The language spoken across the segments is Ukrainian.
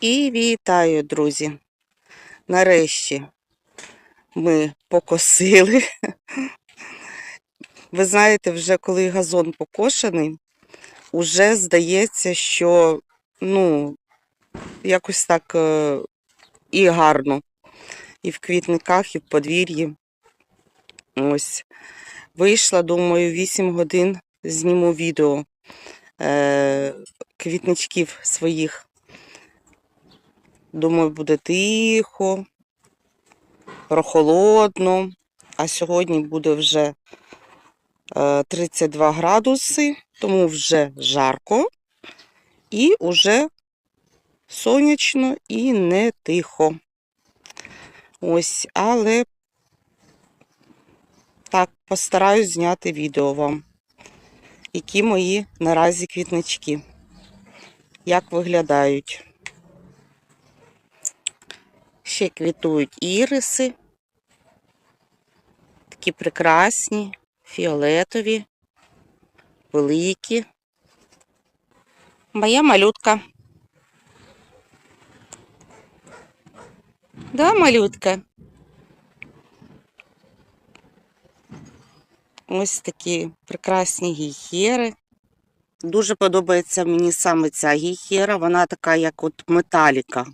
І вітаю, друзі. Нарешті ми покосили. Ви знаєте, вже коли газон покошений, уже здається, що ну, якось так е, і гарно. І в квітниках, і в подвір'ї. Ось. Вийшла, думаю, 8 годин зніму відео е, квітничків своїх. Думаю, буде тихо, прохолодно. А сьогодні буде вже е, 32 градуси, тому вже жарко і вже сонячно і не тихо. Ось, але так, постараюсь зняти відео вам, які мої наразі квітнички, як виглядають. Ще квітують іриси. Такі прекрасні, фіолетові, великі. Моя малютка. Да, малютка? Ось такі прекрасні гіхери. Дуже подобається мені саме ця гіхера. Вона така, як от металіка.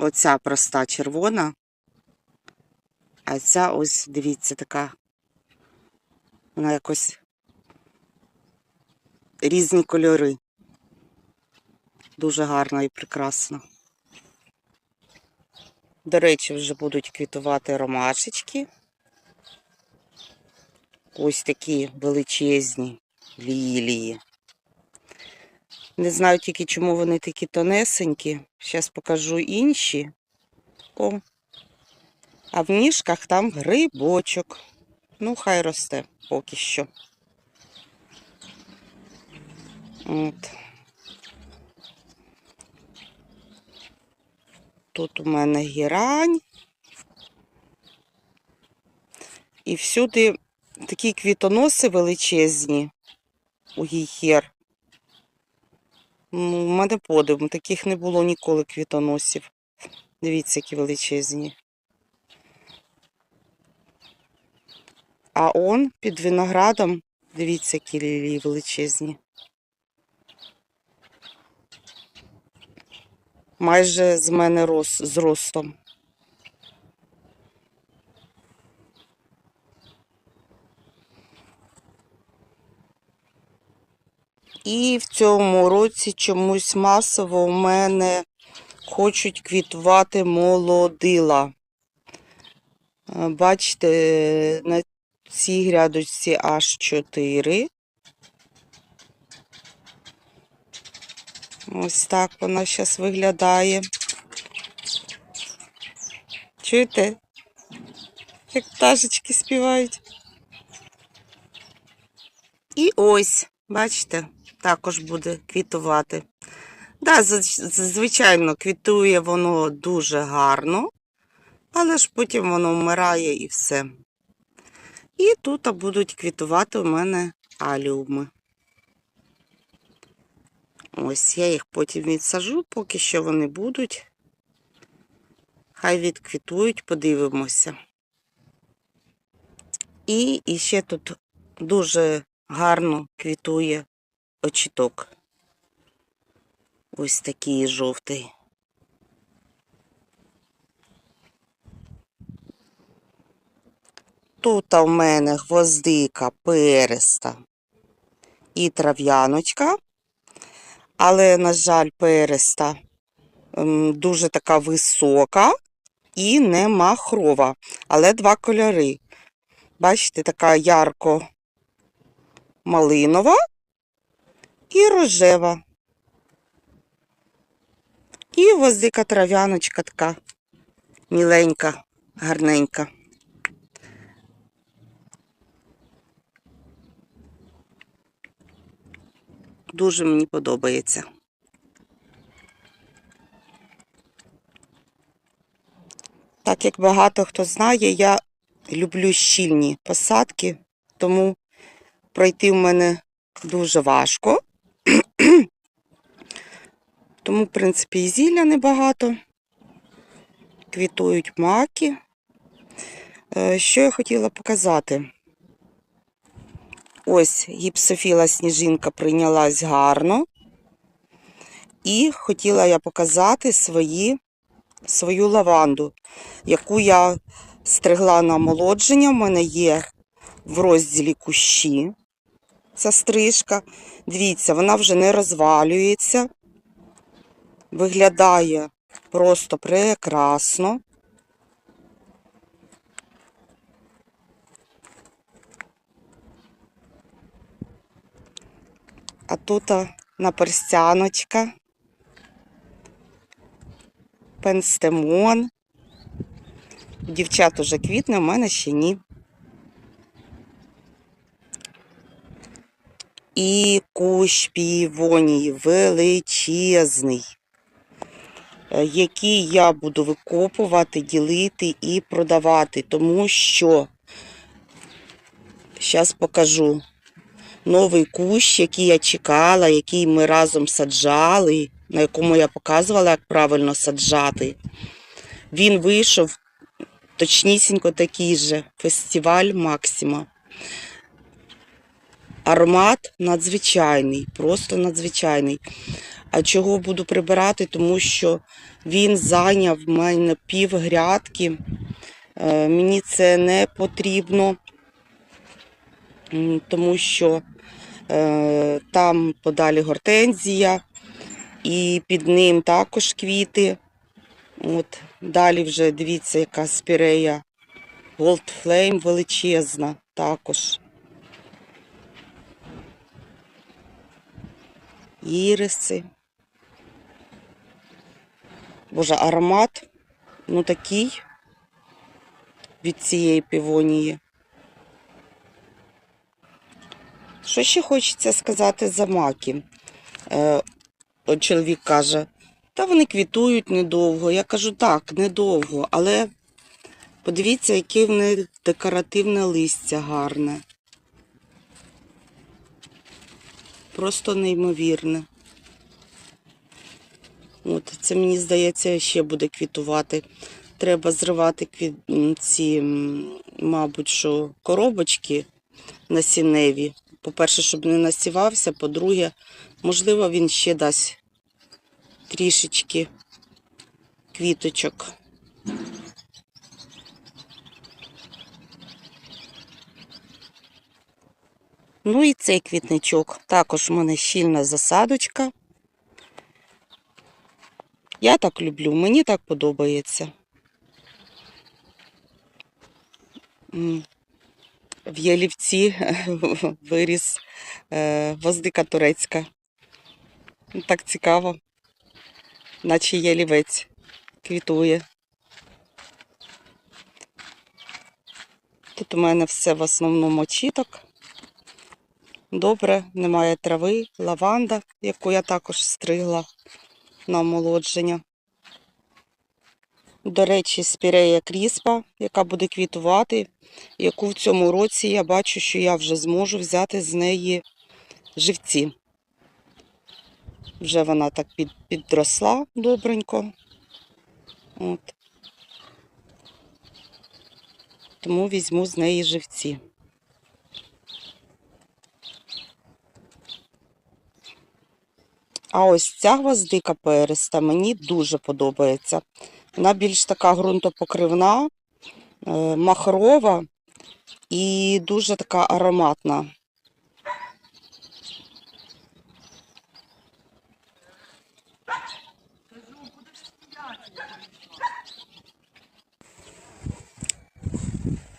Оця проста червона. А ця ось, дивіться, така. Вона якось різні кольори. Дуже гарна і прекрасна. До речі, вже будуть квітувати ромашечки. Ось такі величезні лілії. Не знаю тільки, чому вони такі тонесенькі. Зараз покажу інші. О. А в ніжках там грибочок. Ну, хай росте поки що. От. Тут у мене гірань. І всюди такі квітоноси величезні у гіхер. Ну, У мене подив, таких не було ніколи квітоносів. Дивіться, які величезні. А он під виноградом, дивіться, які лілії величезні. Майже з мене рос, зростом. І в цьому році чомусь масово у мене хочуть квітувати молодила. Е, Бачите, на цій грядочці аж 4. Ось так вона зараз виглядає. Чуєте? Як пташечки співають. І ось, бачите, також буде квітувати. Да, звичайно, квітує воно дуже гарно, але ж потім воно вмирає і все. І тут будуть квітувати у мене аліуми. Ось я їх потім відсажу, поки що вони будуть. Хай відквітують, подивимося. І, і ще тут дуже гарно квітує очіток. Ось такий жовтий. Тут у мене гвоздика переста і трав'яночка. Але, на жаль, переста дуже така висока і не махрова. Але два кольори. Бачите, така ярко малинова і рожева. І гвоздика трав'яночка така міленька, гарненька. Дуже мені подобається. Так як багато хто знає, я люблю щільні посадки, тому пройти в мене дуже важко. Тому, в принципі, і зілля небагато. Квітують маки. Е, Що я хотіла показати? Ось гіпсофіла сніжинка прийнялась гарно. І хотіла я показати свої, свою лаванду, яку я стригла на омолодження. У мене є в розділі кущі ця стрижка. Дивіться, вона вже не розвалюється. Виглядає просто прекрасно. А тут а, наперстяночка, пенстемон. Дівчат уже квітне, у мене ще ні. І кущ півонії величезний, е, який я буду викопувати, ділити і продавати, тому що зараз покажу новий кущ, який я чекала, який ми разом саджали, на якому я показувала, як правильно саджати. Він вийшов точнісінько такий же фестиваль Максима. Аромат надзвичайний, просто надзвичайний. А чого буду прибирати? Тому що він зайняв в мене пів грядки. Е, Мені це не потрібно, тому що е, там подалі гортензія, і під ним також квіти. От, далі вже дивіться, яка спірея Gold Flame величезна також. Іриси. Боже, аромат, ну такий від цієї півонії. Що ще хочеться сказати за маки? Е, чоловік каже, та вони квітують недовго. Я кажу, так, недовго, але подивіться, яке в них декоративне листя гарне. Просто неймовірне. От, це мені здається, ще буде квітувати. Треба зривати квіт... ці, мабуть, що коробочки насінневі. По-перше, щоб не насівався, по-друге, можливо, він ще дасть трішечки квіточок. Ну і цей квітничок. Також в мене щільна засадочка. Я так люблю, мені так подобається. В Ялівці виріс е, воздика турецька. Так цікаво, наче ялівець квітує. Тут у мене все в основному чіток. Добре, немає трави, лаванда, яку я також стригла на омолодження. До речі, спірея кріспа, яка буде квітувати, яку в цьому році я бачу, що я вже зможу взяти з неї живці. Вже вона так під, підросла добренько. От. Тому візьму з неї живці. А ось ця гвоздика переста мені дуже подобається. Вона більш така ґрунтопокривна, е, махрова і дуже така ароматна.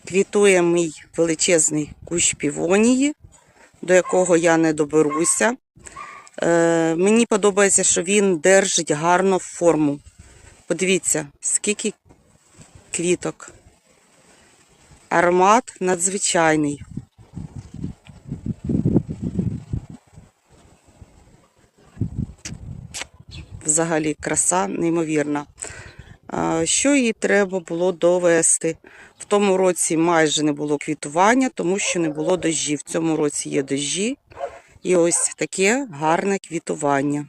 Квітує мій величезний кущ півонії, до якого я не доберуся. Е, мені подобається, що він держить гарно форму. Подивіться, скільки квіток. Аромат надзвичайний. Взагалі краса неймовірна. Що їй треба було довести? В тому році майже не було квітування, тому що не було дощів. В цьому році є дощі. І ось таке гарне квітування.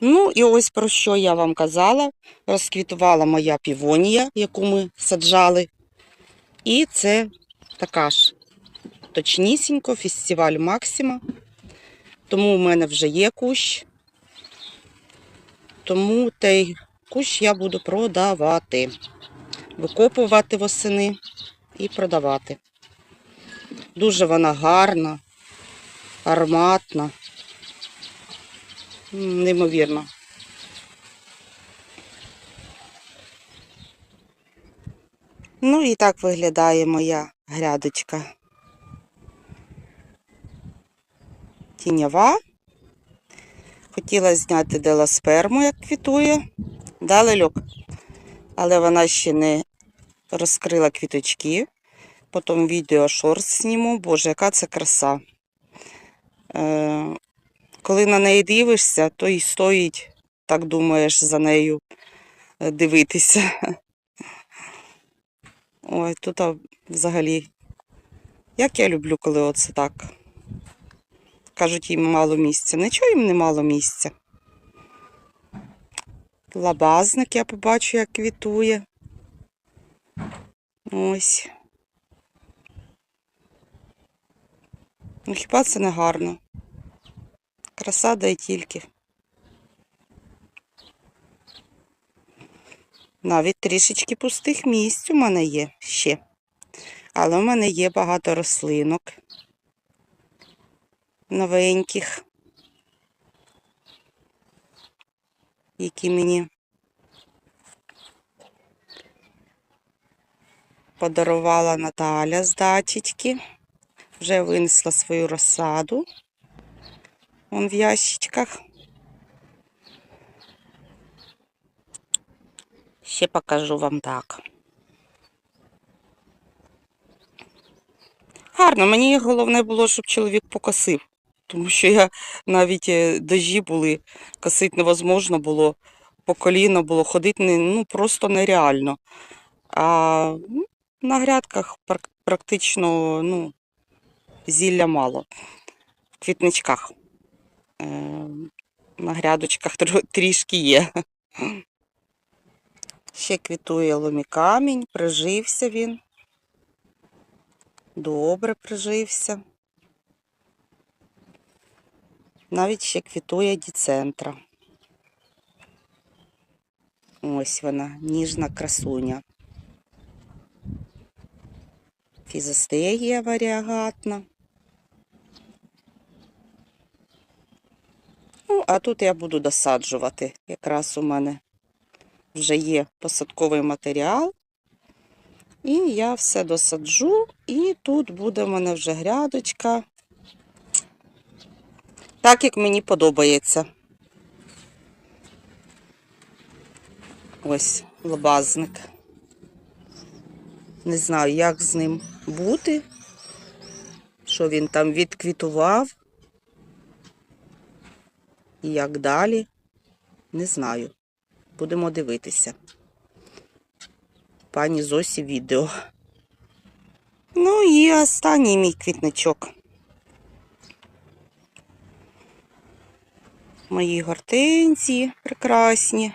Ну і ось про що я вам казала. Розквітувала моя півонія, яку ми саджали. І це така ж точнісінько, фестиваль Максима. Тому в мене вже є кущ. Тому той кущ я буду продавати. Викопувати восени і продавати. Дуже вона гарна, ароматна. Неймовірно. Ну і так виглядає моя грядочка. Тіньова. Хотіла зняти деласперму, як квітує. Дали. Але вона ще не розкрила квіточки. Потім відео шорт зніму. Боже, яка це краса. Е, коли на неї дивишся, то і стоїть, так думаєш, за нею е, дивитися. Ой, тут взагалі. Як я люблю, коли оце так. Кажуть, їм мало місця. Нічого їм не мало місця. Лабазник я побачу, як квітує. Ось. Ну хіба це не гарно? Краса да й тільки. Навіть трішечки пустих місць у мене є ще. Але у мене є багато рослинок новеньких, які мені подарувала Наталя з дачечки. Вже винесла свою розсаду. Вон в ящичках. Ще покажу вам так. Гарно, мені головне було, щоб чоловік покосив. Тому що я навіть е, дожі були, косити невозможно було, по коліно було, ходити ну, просто нереально. А ну, на грядках практично ну, зілля мало. В квітничках. Е, на грядочках трішки є. Ще квітує ломікамінь, прижився він. Добре прижився. Навіть ще квітує діцентра. Ось вона, ніжна красуня. Фізостегія варіагатна. А тут я буду досаджувати. Якраз у мене вже є посадковий матеріал. І я все досаджу, і тут буде в мене вже грядочка. Так, як мені подобається. Ось лобазник. Не знаю, як з ним бути, що він там відквітував. І як далі, не знаю. Будемо дивитися. Пані Зосі відео. Ну і останній мій квітничок. Мої гортензії прекрасні.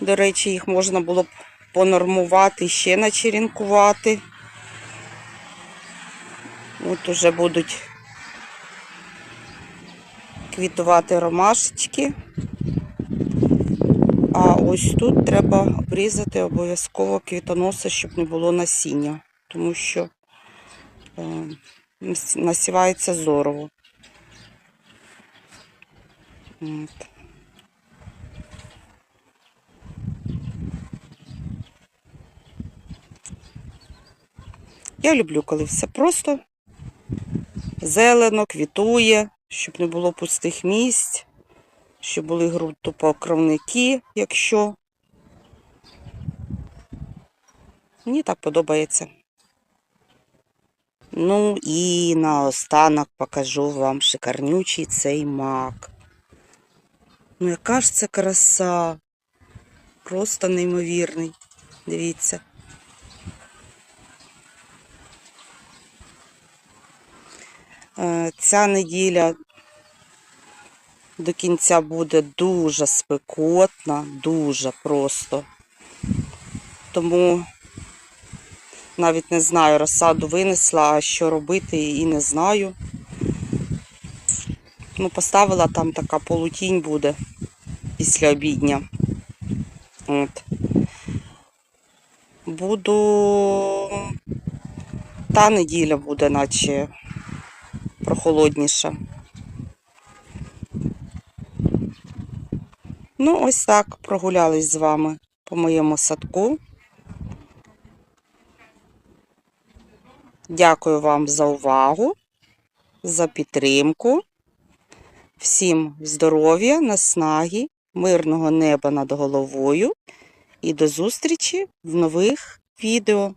До речі, їх можна було б понормувати, ще начерінкувати. От уже будуть квітувати ромашечки. А ось тут треба обрізати обов'язково квітоноси, щоб не було насіння, тому що е, насівається здорово. От. Я люблю, коли все просто зелено, квітує, щоб не було пустих місць, щоб були ґрунтопокровники, якщо. Мені так подобається. Ну і наостанок покажу вам шикарнючий цей мак. Ну, яка ж це краса. Просто неймовірний. Дивіться. Ця неділя До кінця буде дуже спекотна, дуже просто. Тому навіть не знаю, розсаду винесла, а що робити, і не знаю. Ну, поставила там така полутінь буде після обідня. От. Буду. Та неділя буде, наче прохолодніша. Ну, ось так прогулялись з вами по моєму садку. Дякую вам за увагу, за підтримку. Всім здоров'я, наснаги, мирного неба над головою і до зустрічі в нових відео.